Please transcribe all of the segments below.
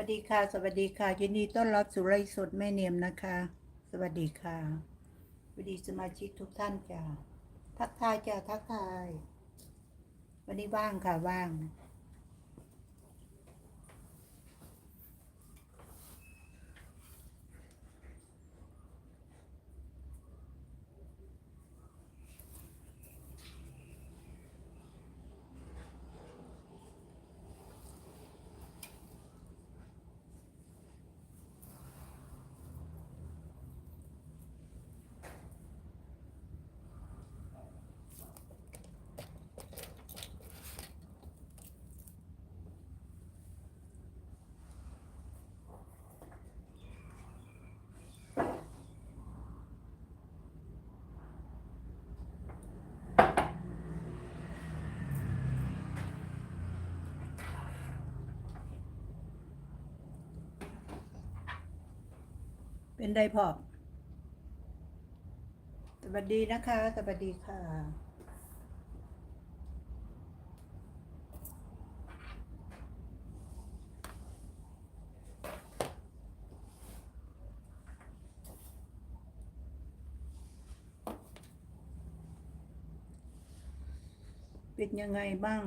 ัสดีค่ะ สวัสดีค่ะยินดีต้อนรับสู่ไร่สดแม่เนียมนะคะ สวัสดีค่ะสวัสดีสมาชิกทุกท่านจ้ะทักทายจ้ะทักทาย วันนี้ว่างค่ะว่าง เป็นได้พอบสวัสดีนะคะ สวัสดีค่ะเป็นยังไงบ้าง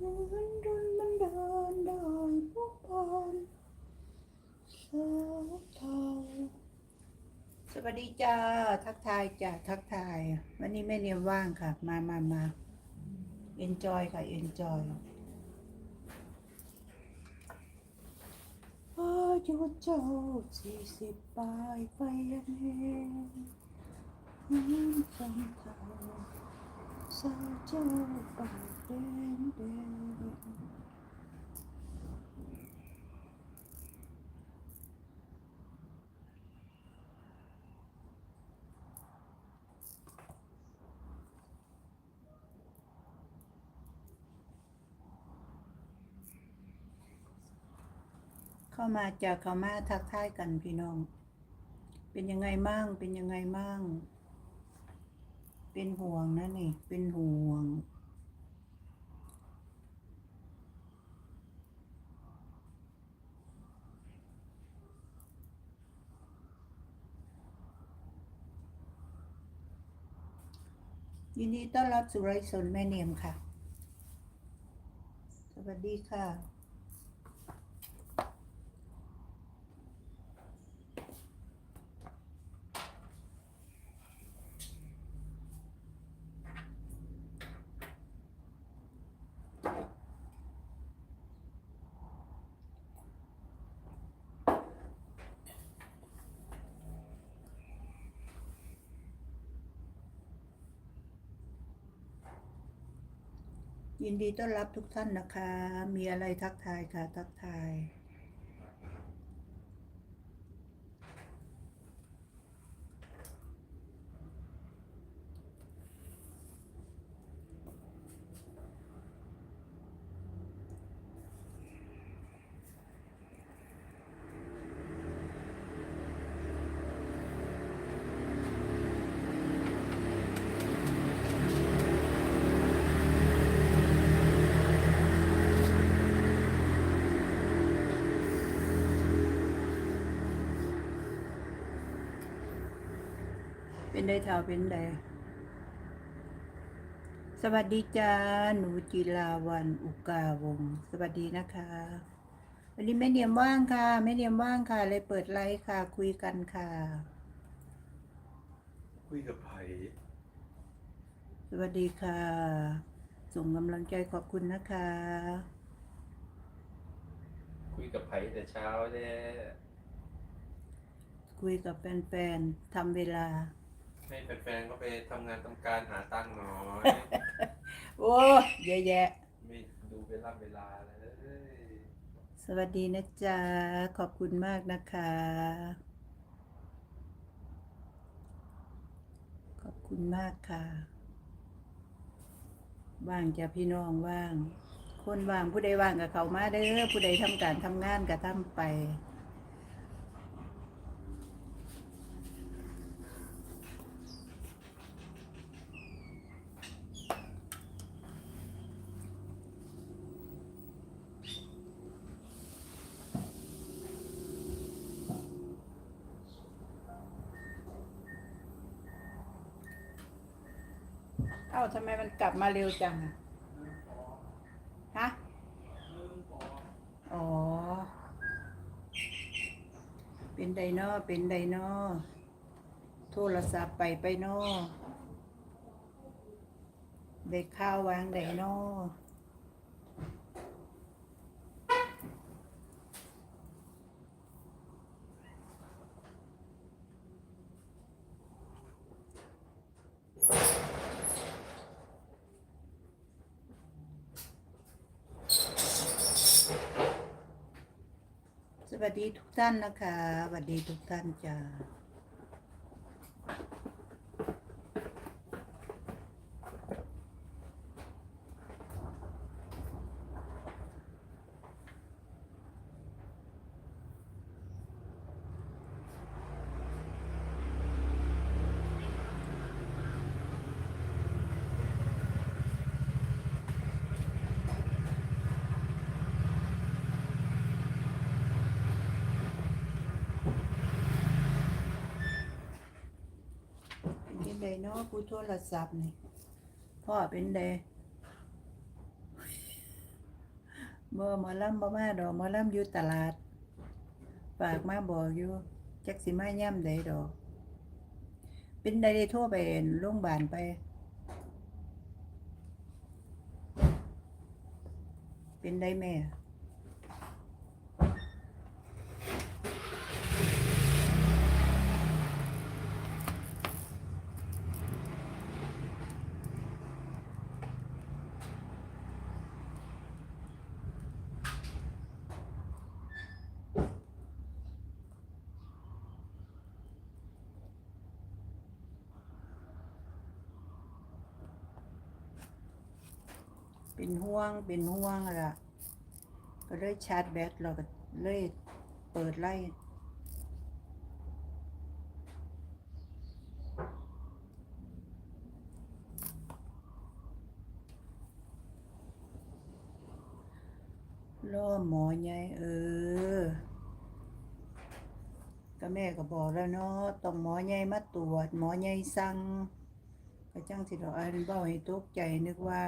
มันดนมันดานดานพวกพานสาวเทาส วัสดีจ้า ทักทายจ้าทักทาย วันนี้แม่เนียมว่างค่ะ มามามา enjoy ค่ะ enjoy อายุเจ้าสี่สิบปลายไปยังเห็นน้ำจันทราสาวเจ้าปากแดงแดงามาจากเขามาทักทายกันพี่น้อง เป็นยังไงมั่งเป็นยังไงมั่งเป็นห่วงนะนี่ เป็นห่วง ยินดีต้อนรับสู่ไรสนแม่เนียมค่ะ สวัสดีค่ะ ยินดีต้อนรับทุกท่านนะคะ มีอะไรทักทายค่ะ ทักทาย เป็นได้เท่าเป็นได้สวัสดีจ้า หนูจิลาวันอุกาวงศ์สวัสดีนะคะ วันนี้แม่เนียมว่างค่ะ แม่เนียมว่างค่ะ เลยเปิดไลฟ์ค่ะ คุยกันค่ะ คุยกับไผ่สวัสดีค่ะ ส่งกำลังใจขอบคุณนะคะ คุยกับไผ่แต่เช้าเนี่ยคุยกับแฟนๆทำเวลา ให้แฟนๆก็ไปทำงานทำการหาตังค์หน่อย โอ้เยอะแยะ ไม่ดูเวลาเวลาเลย สวัสดีนะจ๊ะ ขอบคุณมากนะคะ ขอบคุณมากค่ะ ว่างจะพี่น้องว่างคคนว่างผู้ใดว่างกับเขามาเด้อผู้ใดทำการทำงานก็ทำไป เอ้าทำไมมันกลับมาเร็วจังอะฮะอ๋อ เป็นไดโนอเป็นไดโนอโทรศัพท์ไปไปโนอได้ข้าววางไดโน ดีทุกท่านนะคะสวัสดีทุกท่านจ้า เนาะผู้โทรศัพท์นี่พ่อเป็นไดบ่หมอลำบ่มาดอกหมอลำอยู่ตลาดฝากมาบอกอยู่จักสิมาย่ำใดดอก เป็นไดได้โทรไปโรงพยาบาลไปเป็นไดแม่ เป็นห่วงเป็นห่วงอะล่ะก็เลยชาร์จแบตเราก็เลยเปิดไล่ล่อหมอไงเออ ก็แม่ก็บอกแล้วเนาะต้องหมอใหญ่มาตรวจ หมอใหญ่สั่งก็จังสิดอกอันเบ้าให้ตกใจนึกว่า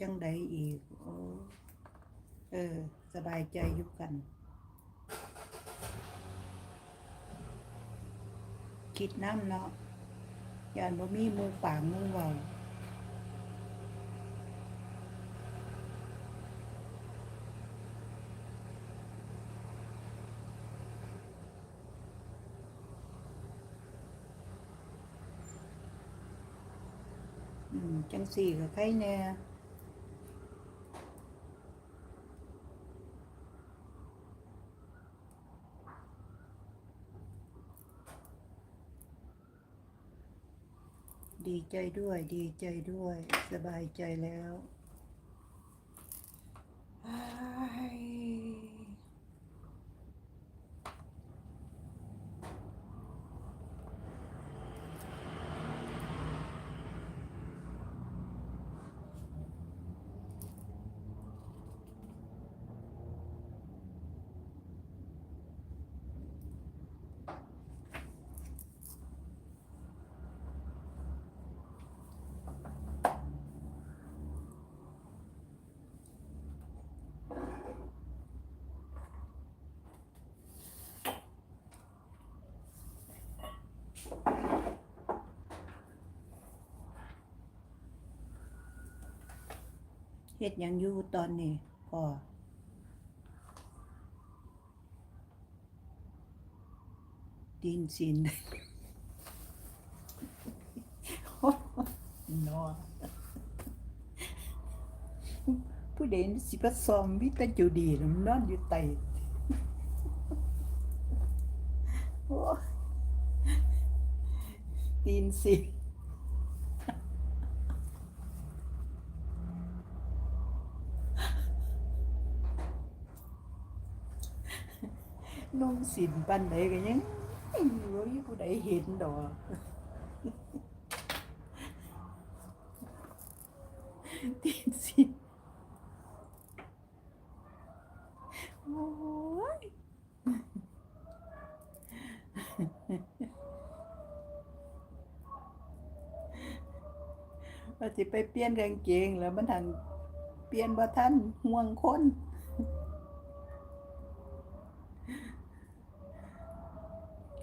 จังใดอีกโอ้เออ สบายใจอยู่กัน คิดน้ำเนาะยานบ่มีหมูปากหมูเว้าอืมจังสี่ก็ใครแน่ดี ใจด้วย ดีใจด้วย สบายใจแล้วอ้าย เฮ็ดยังอยู่ตอนนี้พ่อดินสินนอผู้เด่นสิประซอมวิตาจูดีน่ะมันนอนอยู่ไต โอ้ยตีนสิน สินปันใดก็ยังบ่มีผู้ใดเห็นดอกตีนสินโอ้ยว่าสิไปเปลี่ยนกางเกงแล้วมันหันเปลี่ยนบ่ทันห่วงคน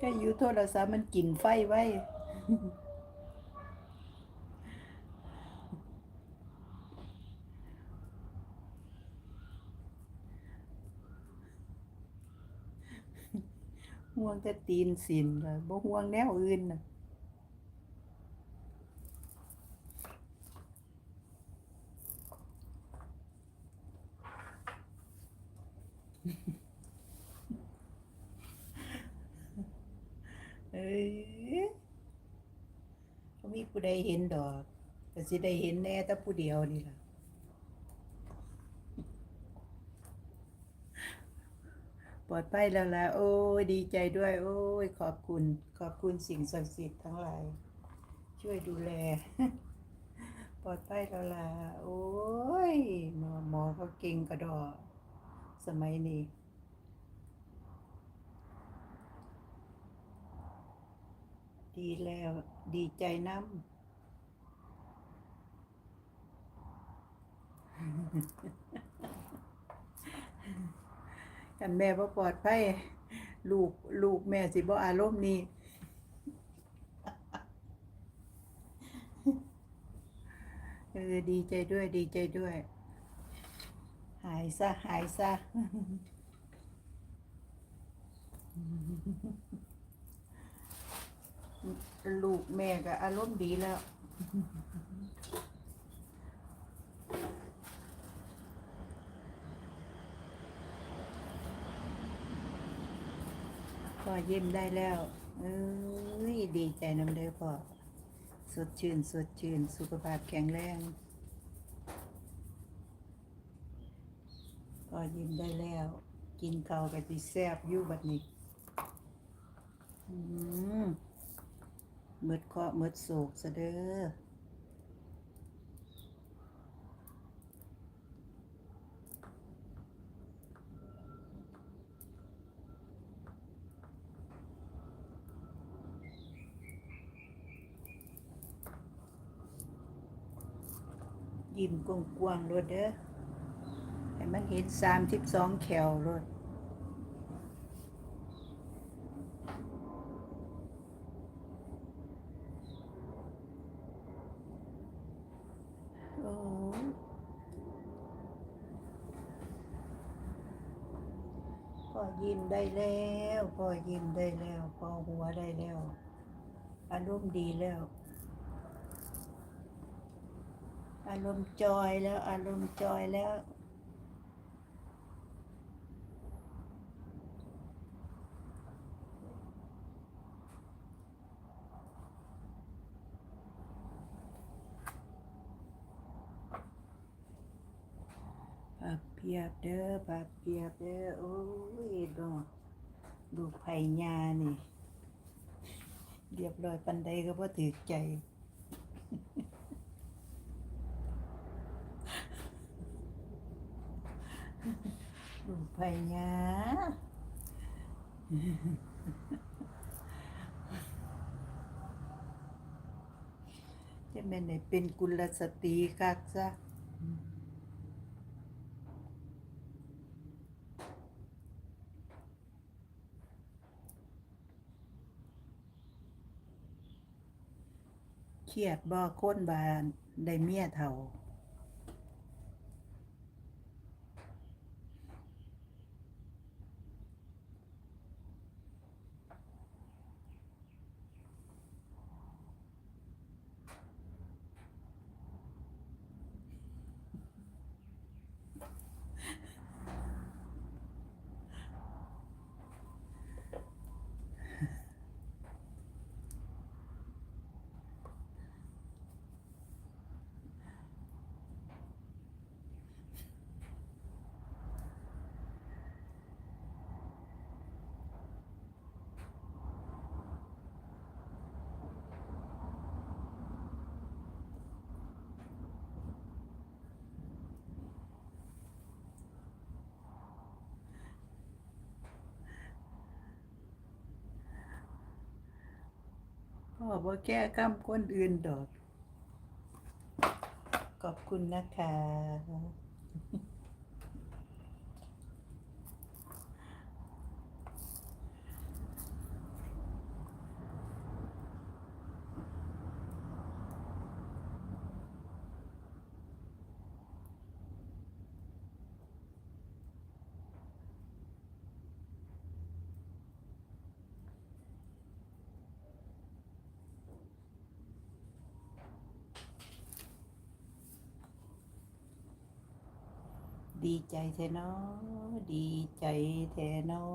ค่อยู่โทรศัพท์มันกินไฟไว้ ห่วงแต่ตีนสินเลยบ่ห่วงแนวอื่นน่ะ เอ้ยบ่มี ผู้ใดเห็นดอกก็สิได้เห็นแน่แต่ผู้เดียวนี่ล่ะปลอดภัยแล้วล่ะโอ้ยดีใจด้วย โอ้ย ขอบคุณ ขอบคุณสิ่งศักดิ์สิทธิ์ทั้งหลาย ช่วยดูแล ปลอดภัยแล้วล่ะโอ้ยหมอหมอเขาเก่งกระดอสมัยนี้ดีแล้ว ดีใจน้ำกันแม่บ่ปลอดภัยลูกลูกแม่สิบ่อารมณ์นี้เออดีใจด้วยดีใจด้วย หายซะ หายซะ ลูกแม่ก็อารมณ์ดีแล้วพ่อยิ้มได้แล้วเอ้ยดีใจน้ำเด้อพ่อสดชื่นสดชื่นสุขภาพแข็งแรงพ่อยิ้มได้แล้ว กินข้ากับสิแซบยู่บัดนี้ อืม มดเคาะห์หมดโศกซะเด้อยิ้มกว้างๆรถเด้อ ให้มันเห็นสามสิบสองแขวรถโอ้พ่อยิ้มได้ แล้วพ่อยิ้มได้แล้วพ่อหัวได้แล้วอารมณ์ดีแล้ว อารมณ์จอยแล้ว อารมณ์จอยแล้ว ผักเพียบเด้อผักเพียบเด้อโอ้ยดอกดูไผ่ยานี่ เรียบร้อยปันใดก็บ่ถือใจดูไผ่ยาจะแม่นได้เป็นกุลสตรีคักซะ เครียดบ่คนบานได้เมียเฒ่า พ่อบ่แก้กรรมคนอื่นดอก ขอบคุณนะคะ ดีใจแท้นอดีใจแท้นอ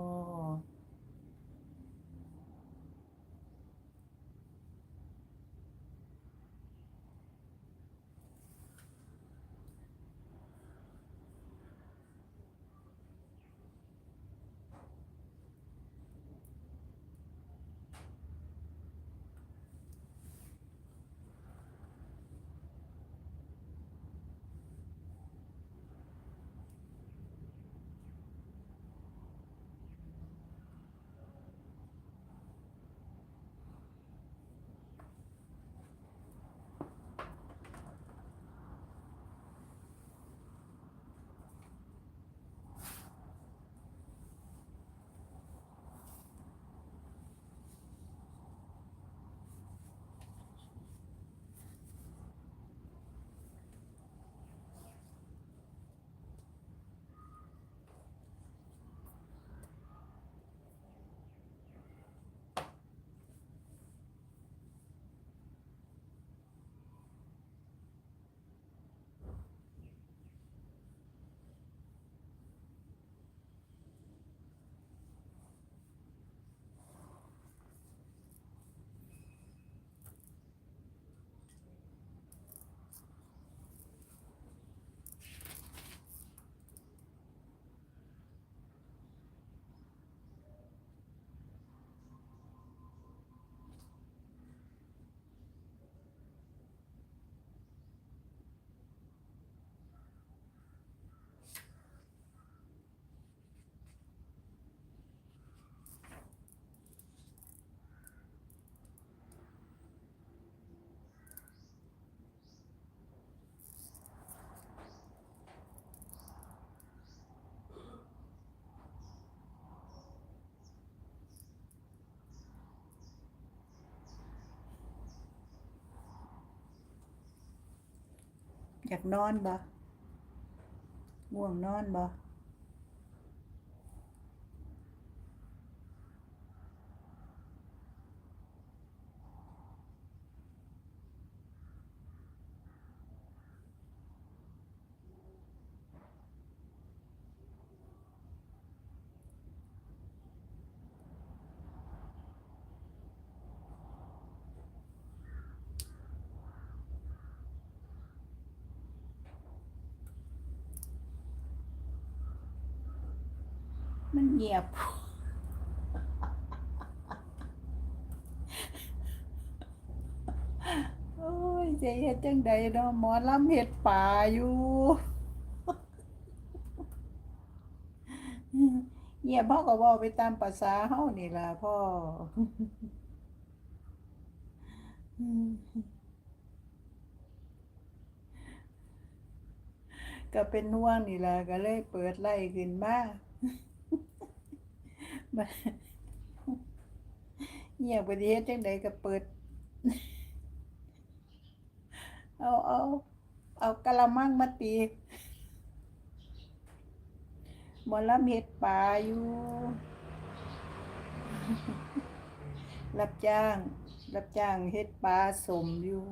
อยากนอนบ่ง่วงนอนบ่ เงียบ โอ้ยจะเฮ็ดจังใดเนาะหมอลำเฮ็ดป่าอยู่เงียบพ่อก็เว้าไปตามภาษาเฮานี่ล่ะพ่อก็เป็นห่วงนี่ล่ะก็เลยเปิดไล่ขึ้นมาบัด เงียบไปดีเฮ็ดจังใดก็เปิด เอาเอาเอากะละมังมาตีหมอลำเฮ็ดปลาอยู่รับจ้าง รับจ้างเฮ็ดปลาสมอยู่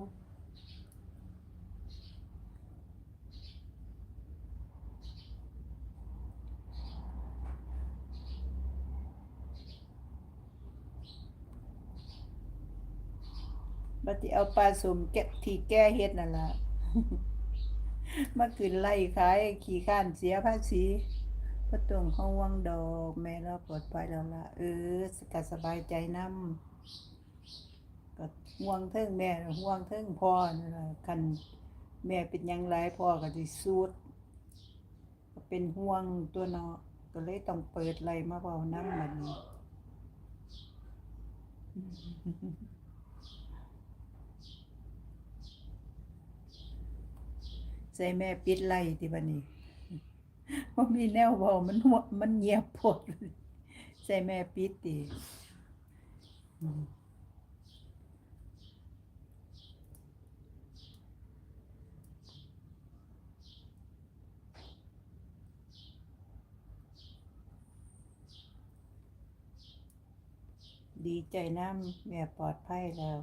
บัดสิเอาปลาสมแกะที่แก้เฮ็ดนั่นล่ะมาขึ้นไล่ขายขี้ข้านเสียภาษีบ่ต้องห่วงดอก แม่เราปลอดภัยแล้วล่ะ เออก็สบายใจนำก็ห่วงเทิงแม่ห่วงเทิงพ่อนั่นล่ะคันแม่เป็นยังหลายพ่อก็สิสุดเป็นห่วงตัวเนาะก็เลยต้องเปิดไล่มาเว้านำบันี้ ใส่แม่ปิดไล่ที่บัดนี้บ่มีแนวเว้ามันหัวมันเงียบโพดใส่แม่ปิดติอืมดีใจน้ำแม่ปลอดภัยแล้ว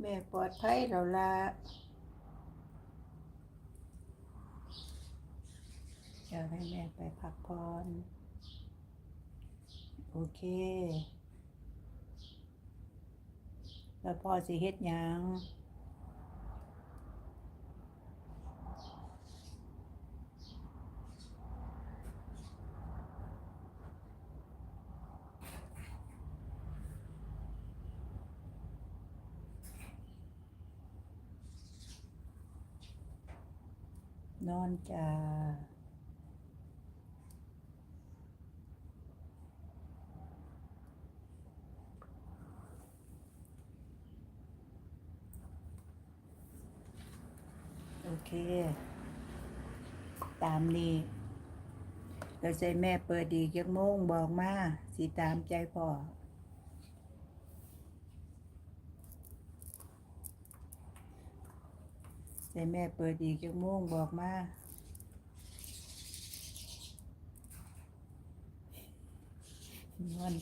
แม่ปลอดภัยเราละอยากให้แม่ไปพักผ่อนโอเค แล้วพ่อสิเฮ็ดยัง อนจ้าโอเค ตามนี้เราใจแม่เปิดดีจักโมงบอกมา สิตามใจพ่อ ใจแม่เปิดอีกจักโมงบอกมานอน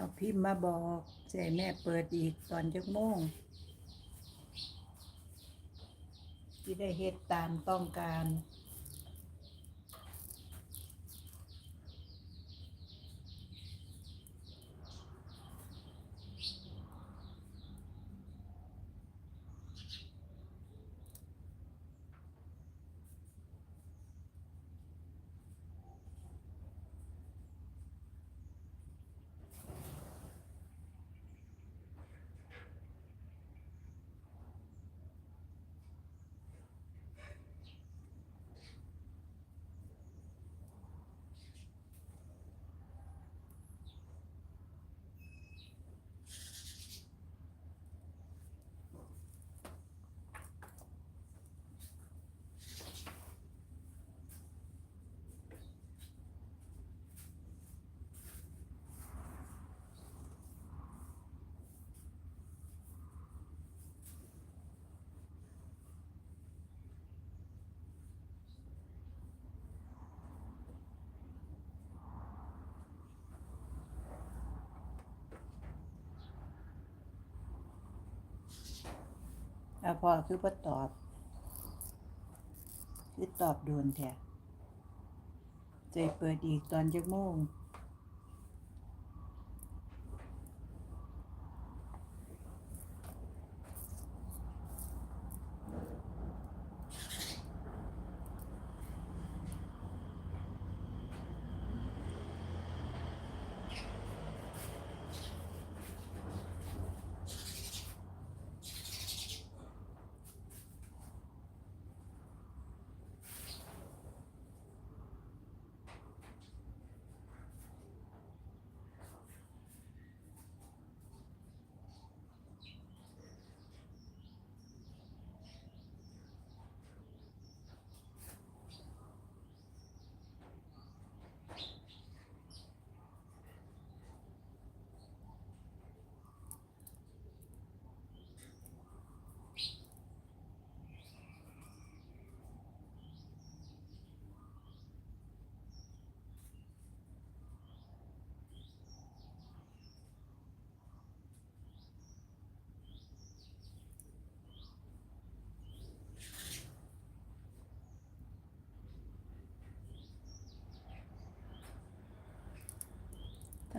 เอาพิมพ์มาบอกใจแม่เปิดอีกตอนจักโมงที่ได้เฮ็ดตามต้องการ พ่อคือบ่ตอบ คือตอบโดนแท้ใจเปิดอีกตอนจักโมง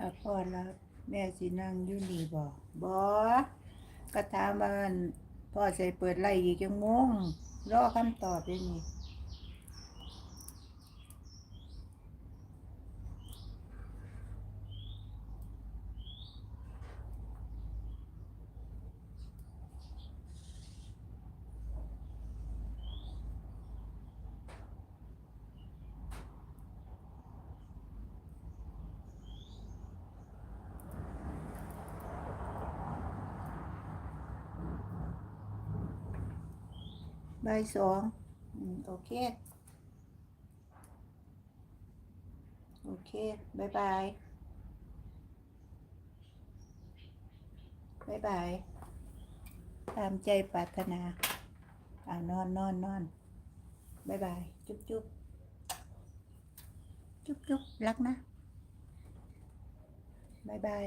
ถ้าพ่อรับแม่สินั่งอยู่นี่บ่บ่ก็ถามว่าพ่อใส่เปิดไล่อีกยังงงรอคำตอบได้นี่ บ่ายสองโอเค โอเคบายบายบายบาย ตามใจปรารถนาอ่านอนนอนนอนบายบาย จุ๊บจุ๊บจุ๊บจุ๊บรักนะบายบาย